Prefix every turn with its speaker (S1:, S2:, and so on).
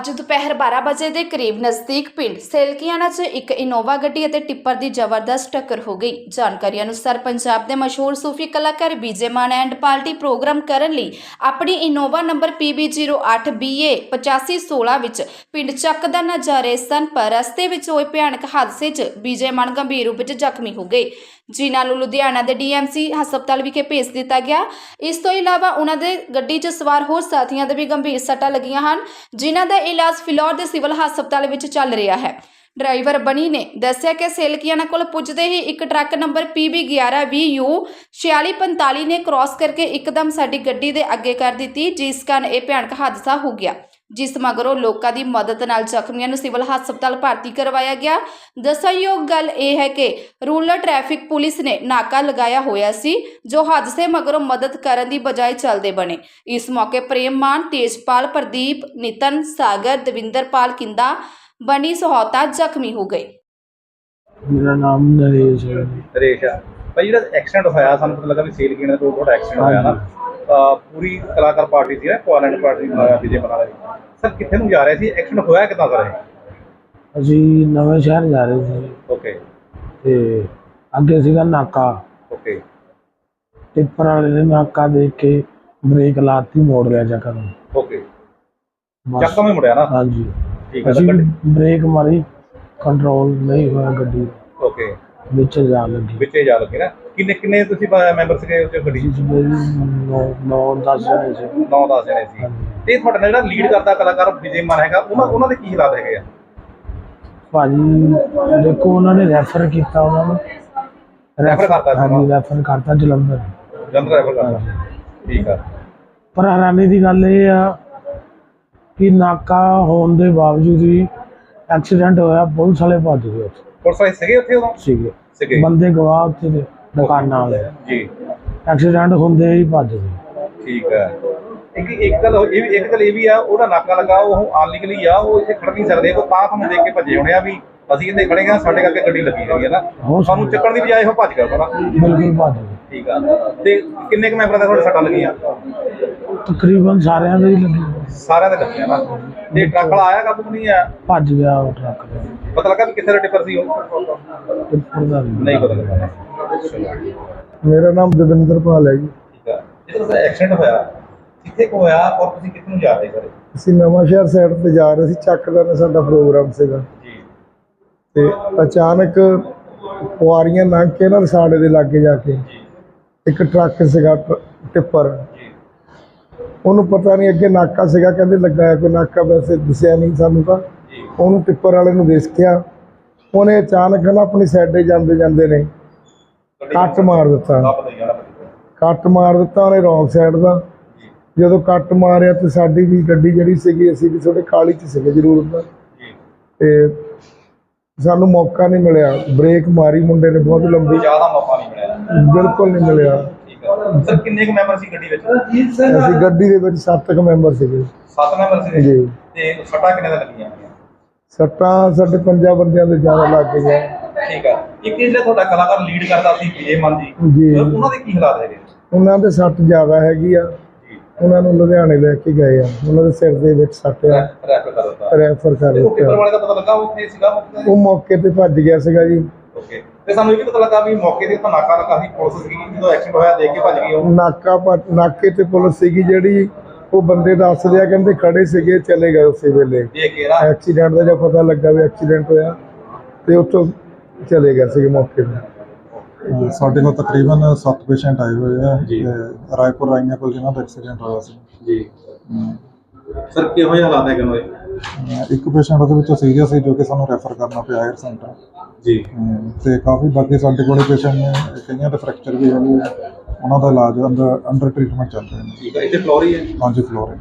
S1: ਅੱਜ ਦੁਪਹਿਰ 12 ਵਜੇ ਦੇ ਕਰੀਬ ਨਜ਼ਦੀਕ ਪਿੰਡ ਸੇਲਕੀਆਣਾ 'ਚ ਇੱਕ ਇਨੋਵਾ ਗੱਡੀ ਅਤੇ ਟਿੱਪਰ ਦੀ ਜ਼ਬਰਦਸਤ ਟੱਕਰ ਹੋ ਗਈ। ਜਾਣਕਾਰੀ ਅਨੁਸਾਰ ਪੰਜਾਬ ਦੇ ਮਸ਼ਹੂਰ ਸੂਫੀ ਕਲਾਕਾਰ ਬੀਜੇ ਮਾਨ ਐਂਡ ਪਾਰਟੀ ਪ੍ਰੋਗਰਾਮ ਕਰਨ ਲਈ ਆਪਣੀ ਇਨੋਵਾ ਨੰਬਰ PB08BA 8516 ਵਿੱਚ ਪਿੰਡ ਚੱਕ ਦਾ ਨਾ ਜਾ ਰਹੇ ਸਨ, ਪਰ ਰਸਤੇ ਵਿੱਚ ਹੋਏ ਭਿਆਨਕ ਹਾਦਸੇ 'ਚ ਬੀਜੇ ਮਾਨ ਗੰਭੀਰ ਰੂਪ ਵਿੱਚ ਜ਼ਖਮੀ ਹੋ ਗਏ। ਜਿਨ੍ਹਾਂ ਨੂੰ ਲੁਧਿਆਣਾ ਦੇ ਡੀਐਮਸੀ ਹਸਪਤਾਲ ਵਿਖੇ ਭੇਜ ਦਿੱਤਾ ਗਿਆ। ਇਸ ਤੋਂ ਇਲਾਵਾ ਉਹਨਾਂ ਦੇ ਗੱਡੀ 'ਚ ਸਵਾਰ ਹੋਰ ਸਾਥੀਆਂ ਦੇ ਵੀ ਗੰਭੀਰ ਸੱਟਾਂ ਲੱਗੀਆਂ ਹਨ, ਜਿਨ੍ਹਾਂ ਦਾ ਇਲਾਜ ਫਿਲੌਰ ਦੇ ਸਿਵਲ ਹਸਪਤਾਲ ਵਿੱਚ ਚੱਲ ਰਿਹਾ ਹੈ। ਡਰਾਈਵਰ ਬਣੀ ਨੇ ਦੱਸਿਆ ਕਿ ਸੇਲਕੀਆਣਾ ਕੋਲ ਪੁੱਜਦੇ ਹੀ ਇੱਕ ਟਰੱਕ ਨੰਬਰ PB11VU 4645 ਨੇ ਕ੍ਰਾਸ ਕਰਕੇ ਇੱਕਦਮ ਸਾਡੀ ਗੱਡੀ ਦੇ ਅੱਗੇ ਕਰ ਦਿੱਤੀ, ਜਿਸ ਕਾਰਨ ਇਹ ਭਿਆਨਕ ਹਾਦਸਾ ਹੋ ਗਿਆ। ਜਿਸ ਮਗਰੋਂ ਲੋਕਾਂ ਦੀ ਮਦਦ ਨਾਲ ਜ਼ਖਮੀਆਂ ਨੂੰ ਸਿਵਲ ਹਸਪਤਾਲ ਭਰਤੀ ਕਰਵਾਇਆ ਗਿਆ। ਦੱਸਣਯੋਗ ਗੱਲ ਇਹ ਹੈ ਕਿ ਰੂਰਲ ਟ੍ਰੈਫਿਕ ਪੁਲਿਸ ਨੇ ਨਾਕਾ ਲਗਾਇਆ ਹੋਇਆ ਸੀ ਜੋ ਹਾਦਸੇ ਮਗਰੋਂ ਮਦਦ ਕਰਨ ਦੀ ਬਜਾਏ ਚੱਲਦੇ ਬਣੇ। ਇਸ ਮੌਕੇ ਪ੍ਰੇਮ ਮਾਨ ਤੇਜਪਾਲ ਪ੍ਰਦੀਪ ਨਿਤਨ ਸਾਗਰ ਦਵਿੰਦਰਪਾਲ ਕਿੰਦਾ ਬਣੀ ਸਹੌਤਾ ਜ਼ਖਮੀ ਹੋ ਗਏ।
S2: ਮੇਰਾ ਨਾਮ ਨਰੇਸ਼ ਹੈ।
S3: ਨਰੇਸ਼ ਆ। ਭਾਈ ਜਿਹੜਾ ਐਕਸੀਡੈਂਟ ਹੋਇਆ ਸਾਨੂੰ ਪਤਾ ਲੱਗਾ ਵੀ ਸੇਲ ਕੀਣ ਦਾ ਥੋੜਾ ਐਕਸੀਡੈਂਟ ਹੋਇਆ ਨਾ। ਪੂਰੀ ਕਲਾਕਾਰ ਪਾਰਟੀ ਸੀ ਨਾ ਕੁਆਲੈਂਡ ਪਾਰਟੀ ਵਿਜੇ ਬਣਾ ਰਹੀ ਸਰ ਕਿੱਥੇ ਨੂੰ ਜਾ ਰਹੇ ਸੀ? ਐਕਸੀਡੈਂਟ ਹੋਇਆ ਕਿੱਦਾਂ ਸਰ ਇਹ?
S2: ਅਸੀਂ ਨਵੇਂ ਸ਼ਹਿਰ ਜਾ ਰਹੇ ਸੀ।
S3: ਓਕੇ
S2: ਤੇ ਅੱਗੇ ਸੀਗਾ ਨਾਕਾ।
S3: ਓਕੇ
S2: ਟਿੱਪਰ ਵਾਲੇ ਨੇ ਨਾਕਾ ਦੇਖ ਕੇ ਬ੍ਰੇਕ ਲਾਤੀ ਮੋੜ ਲਿਆ ਚੱਕਰ ਨੂੰ।
S3: ਓਕੇ
S2: ਬਸ।
S3: ਚੱਕਾ ਵੀ ਮੁੜਿਆ ਨਾ?
S2: ਹਾਂਜੀ।
S3: ਠੀਕ ਹੈ
S2: ਅਸੀਂ
S3: ਤਾਂ ਗੱਡੀ।
S2: ਬ੍ਰੇਕ ਮਾਰੀ ਕੰਟਰੋਲ ਨਹੀਂ ਹੋਇਆ ਗੱਡੀ। ਦਾ। ਵਿੱਚ ਜਾ ਲੱਗੀ
S3: ਵਿੱਚੇ ਜਾ ਲੱਗੇ ਨਾ। ਕਿੰਨੇ ਕਿੰਨੇ ਤੁਸੀਂ ਮੈਂਬਰ ਸੀਗੇ ਉਸ ਗੱਡੀ
S2: ਮੇਰੀ ਨੌ ਨੌ ਦਸ ਜਣੇ ਸੀ।
S3: 9 10 ਜਣੇ ਸੀ। ਤੇ ਤੁਹਾਡੇ ਨਾਲ ਜਿਹੜਾ ਲੀਡ ਕਰਦਾ ਕਲਾਕਾਰ ਵਿਜੇ ਮਾਨ ਹੈਗਾ ਉਹਨਾਂ ਉਹਨਾਂ ਦੇ ਕੀ ਹਾਲਾਤ ਹੈਗੇ ਆ?
S2: ਭਾਜੀ ਦੇਖੋ ਉਹਨਾਂ ਨੇ ਰੈਫਰ ਕੀਤਾ ਉਹਨਾਂ ਨੂੰ।
S3: Refer ਕਰਤਾ ਸੀ
S2: ਹਾਂਜੀ ਰੈਫਰ ਕਰਤਾ ਜਲੰਧਰ।
S3: ਜਨਰਲ ਡਰਾਈਵਰ ਕਰਦਾ ਠੀਕ ਆ।
S2: ਪਰ ਹੈਰਾਨੀ ਦੀ ਗੱਲ ਇਹ ਆ ਕਿ ਨਾਕਾ ਹੋਣ ਦੇ ਬਾਵਜੂਦ ਵੀ ਐਕਸੀਡੈਂਟ ਹੋਇਆ ਪੁਲਿਸ ਵਾਲੇ ਭੱਜ ਗਏ ਉੱਥੇ।
S3: ਪੁਲਿਸ ਵਾਲੇ ਸੀਗੇ ਉੱਥੇ ਉਦੋਂ?
S2: ਸੀਗੇ।
S3: ਸੀਗੇ।
S2: ਬੰਦੇ ਗਵਾਹ ਉੱਥੇ ਦੇ ਦੁਕਾਨਾਂ ਵਾਲੇ
S3: ਜੀ।
S2: ਐਕਸੀਡੈਂਟ ਹੁੰਦੇ ਹੀ ਭੱਜ ਗਏ।
S3: ਠੀਕ ਹੈ। ਇੱਕ ਇੱਕ ਗੱਲ ਇਹ ਵੀ ਇੱਕ ਗੱਲ ਇਹ ਵੀ ਆ ਉਹਦਾ ਨਾਕਾ ਲੱਗਾ ਉਹ ਅਨਲੀਗਲੀ ਆ ਉਹ ਇੱਥੇ ਖੜ ਨਹੀਂ ਸਕਦੇ ਉਹ ਤਾਂ ਤੁਹਾਨੂੰ ਦੇਖ ਕੇ ਭੱਜੇ ਹੋਣੇ ਆ ਵੀ ਅਸੀਂ ਇੱਥੇ ਖੜੇ ਆ ਸਾਡੇ ਕਰਕੇ ਗੱਡੀ ਲੱਗੀ ਹੈਗੀ ਹੈ ਨਾ।
S2: ਹੋ
S3: ਸਾਨੂੰ ਚੱਕਣ ਦੀ ਬਜਾਏ ਉਹ ਭੱਜ ਗਿਆ ਸਾਰਾ
S2: ਬਿਲਕੁਲ ਭੱਜ ਗਏ।
S3: ਠੀਕ ਆ। ਤੇ ਕਿੰਨੇ ਕੁ ਮੈਂਬਰਾਂ ਦੇ ਤੁਹਾਡੇ ਸੱਟਾਂ ਲੱਗੀਆਂ?
S2: ਤਕਰੀਬਨ ਸਾਰਿਆਂ ਦੇ ਹੀ ਲੱਗੀ
S3: ਸਾਰਿਆਂ ਦੇ ਲੱਗੀਆਂ ਨਾ। ਤੇ ਟਰੱਕ ਵਾਲਾ ਆਇਆ ਕਾਬੂ ਨਹੀਂ ਆਇਆ?
S2: ਭੱਜ ਗਿਆ ਉਹ ਟਰੱਕ ਦੇ
S3: ਪਤਾ ਲੱਗਾ ਵੀ ਕਿੱਥੇ ਦਾ ਟਿੱਪਰ ਸੀ ਉਹ?
S2: ਟਿੱਪਰ ਦਾ।
S3: ਨਹੀਂ ਪਤਾ ਲੱਗਾ।
S2: ਮੇਰਾ ਨਾਮ ਦਵਿੰਦਰਪਾਲ ਹੈ ਜੀ।
S3: ਠੀਕ ਜਦੋਂ ਦਾ ਐਕਸੀਡੈਂਟ ਹੋਇਆ ਕਿੱਥੇ ਕੋ ਹੋਇਆ ਔਰ ਤੁਸੀਂ ਕਿੱਥੇ ਨੂੰ ਜਾ ਰਹੇ ਸਰ?
S2: ਅਸੀਂ ਨਵਾਂ ਸ਼ਹਿਰ ਸਾਈਡ ਤੇ ਜਾ ਰਹੇ ਸੀ ਚੱਕ ਦਾ ਸਾਡਾ ਪ੍ਰੋਗਰਾਮ ਸੀਗਾ।
S3: ਜੀ।
S2: ਤੇ ਅਚਾਨਕ ਕੁਆਰੀਆਂ ਲੰਘ ਕੇ ਨਾ ਰਸਾੜੇ ਦੇ ਲਾਗੇ ਜਾ ਕੇ। ਇੱਕ ਟਰੱਕ ਸੀਗਾ ਟਿੱਪਰ।
S3: ਜੀ।
S2: ਉਹਨੂੰ ਪਤਾ ਨਹੀਂ ਅੱਗੇ ਨਾਕਾ ਸੀਗਾ ਕਹਿੰਦੇ ਲੱਗਾ ਹੈ ਕੋਈ ਨਾਕਾ ਵੈਸੇ ਦਿਸਿਆ ਨਹੀਂ ਸਾਨੂੰ ਤਾਂ। ਉਹਨੂੰ ਟਿੱਪਰ ਵਾਲੇ ਨੂੰ ਦੇਖਿਆ ਉਹਨੇ ਅਚਾਨਕ ਨਾ ਆਪਣੀ ਸਾਈਡੇ ਜਾਂਦੇ ਜਾਂਦੇ ਨੇ ਕੱਟ ਮਾਰ ਦਿੱਤਾ।
S3: ਦੇ
S2: ਕੱਟ ਮਾਰ ਦਿੱਤਾ ਉਹਨੇ ਰੌਂਗ ਸਾਈਡ ਦਾ। ਜਦੋਂ ਕੱਟ ਮਾਰਿਆ ਤੇ ਸਾਡੀ ਵੀ ਗੱਡੀ ਜਿਹੜੀ ਸੀਗੀ ਅਸੀਂ ਵੀ ਥੋੜੇ ਕਾਲੀ ਚ ਸੀਗੇ ਜ਼ਰੂਰ
S3: ਜੀ
S2: ਤੇ ਸਾਨੂੰ ਮੌਕਾ ਨਹੀਂ ਮਿਲਿਆ। ਬ੍ਰੇਕ ਮਾਰੀ ਮੁੰਡੇ ਨੇ ਬਹੁਤ ਲੰਬੀ
S3: ਜ਼ਿਆਦਾ ਮੌਕਾ ਨਹੀਂ ਮਿਲਿਆ।
S2: ਬਿਲਕੁਲ ਨਹੀਂ ਮਿਲਿਆ।
S3: ਸਰ ਕਿੰਨੇ ਕੁ ਮੈਂਬਰ ਸੀ ਗੱਡੀ ਵਿੱਚ?
S2: ਅਸੀਂ ਗੱਡੀ ਦੇ ਵਿੱਚ ਸੱਤ ਕੁ ਮੈਂਬਰ ਸੀਗੇ।
S3: ਸੱਤ ਮੈਂਬਰ ਸੀ?
S2: ਜੀ।
S3: ਤੇ ਸੱਟਾਂ ਕਿੰਨੇ ਦਾ ਲੱਗੀਆਂ?
S2: ਸੱਟਾਂ ਸਾਡੇ ਪੰਜਾਂ ਬੰਦਿਆਂ ਦੇ ਜ਼ਿਆਦਾ ਲੱਗ ਗਈਆਂ।
S3: ਠੀਕ ਆ। ਇੱਕ ਜਿਹੜਾ ਤੁਹਾਡਾ ਕਲਾਕਾਰ ਲੀਡ ਕਰਦਾ ਸੀ ਵਿਜੇ ਮਨ ਜੀ ਉਹਨਾਂ ਦੇ ਕੀ ਹਾਲਾਤ ਹੈਗੇ?
S2: ਉਹਨਾਂ ਦੇ ਸੱਟ ਜ਼ਿਆਦਾ ਹੈਗੀ ਆ।
S3: ਜੀ।
S2: ਉਹਨਾਂ ਨੂੰ ਲੁਧਿਆਣੇ ਲੈ ਕੇ ਗਏ ਆ। ਉਹਨਾਂ ਦੇ ਸਿਰ ਦੇ ਵਿੱਚ ਸੱਟ ਆ।
S3: ਰੈਫਰ ਕਰ ਦਿੱਤਾ।
S2: ਰੈਫਰ ਕਰ
S3: ਤੇ ਉਹ ਪੇਪਰ
S2: ਦਿੱਤਾ
S3: ਵਾਲੇ ਦਾ ਪਤਾ ਲੱਗਾ ਉਹ ਉੱਥੇ ਸੀਗਾ
S2: ਉਹ ਮੌਕੇ ਤੇ ਭੱਜ ਗਿਆ ਸੀਗਾ ਜੀ।
S3: ਓਕੇ ਤੇ ਸਾਨੂੰ ਇਹ ਵੀ ਪਤਾ ਲੱਗਾ ਵੀ ਮੌਕੇ ਤੇ ਤਾਂ ਨਾਕਾ ਲੱਗਾ ਸੀ ਪੁਲਿਸ ਸੀਗੀ ਜਦੋਂ ਐਕਸੀਡੈਂਟ ਹੋਇਆ ਦੇਖ ਕੇ ਭੱਜ ਗਈ ਉਹ।
S2: ਨਾਕਾ ਨਾਕੇ ਤੇ ਪੁਲਿਸ ਸੀਗੀ ਜਿਹੜੀ ਉਹ ਬੰਦੇ ਦੱਸਦੇ ਆ ਕਹਿੰਦੇ ਖੜੇ ਸੀਗੇ ਚਲੇ ਗਏ ਉਸੇ ਵੇਲੇ।
S3: ਦੇਖ ਕੇ ਨਾ।
S2: ਐਕਸੀਡੈਂਟ ਦਾ ਜਦ ਪਤਾ ਲੱਗਾ ਵੀ ਐਕਸੀਡੈਂਟ ਹੋਇਆ ਤੇ ਉੱਥੋਂ ਚਲੇ ਗਏ ਸੀਗੇ ਮੌਕੇ ਤੇ।
S4: ਅਹ ਸਾਡੇ ਕੋਲ ਤਕਰੀਬਨ 7 ਪੇਸ਼ੈਂਟ ਆਏ ਹੋਏ ਆ
S3: ਜੀ।
S4: ਤੇ ਰਾਏਪੁਰ ਰਾਈਆਂ ਕੋਲ ਜਿਨ੍ਹਾਂ ਦਾ ਐਕਸੀਡੈਂਟ ਹੋਇਆ ਸੀ।
S3: ਜੀ।
S4: ਅਮ
S3: ਸਰ ਕਿਹੋ ਜਿਹੇ ਹਾਲਾਤ ਉਹਦੇ
S4: ਅਹ ਇੱਕ ਪੇਸ਼ੈਂਟ ਉਹਦੇ ਵਿੱਚੋਂ ਸੀਰੀਅਸ ਸੀ ਜੋ ਕਿ ਸਾਨੂੰ ਰੈਫਰ ਕਰਨਾ ਪਿਆ ਹਾਇਰ ਸੈਂਟਰ।
S3: ਜੀ।
S4: ਤੇ ਕਾਫੀ ਬਾਕੀ ਸਾਡੇ ਕੋਲੇ ਪੇਸ਼ੈਂਟ ਨੇ ਕਈਆਂ ਦੇ ਫ੍ਰੈਕਚਰ ਵੀ ਹੈਗੇ ਆ। ਉਹਨਾਂ ਦਾ ਇਲਾਜ ਅੰਡਰ ਅੰਡਰ ਟ੍ਰੀਟਮੈਂਟ ਚੱਲ ਰਿਹਾ ਨੇ
S3: ਠੀਕ ਹੈ ਇੱਥੇ ਫਲੋਰੀ ਹੈ
S4: ਹਾਂਜੀ ਫਲੋਰਿੰਗ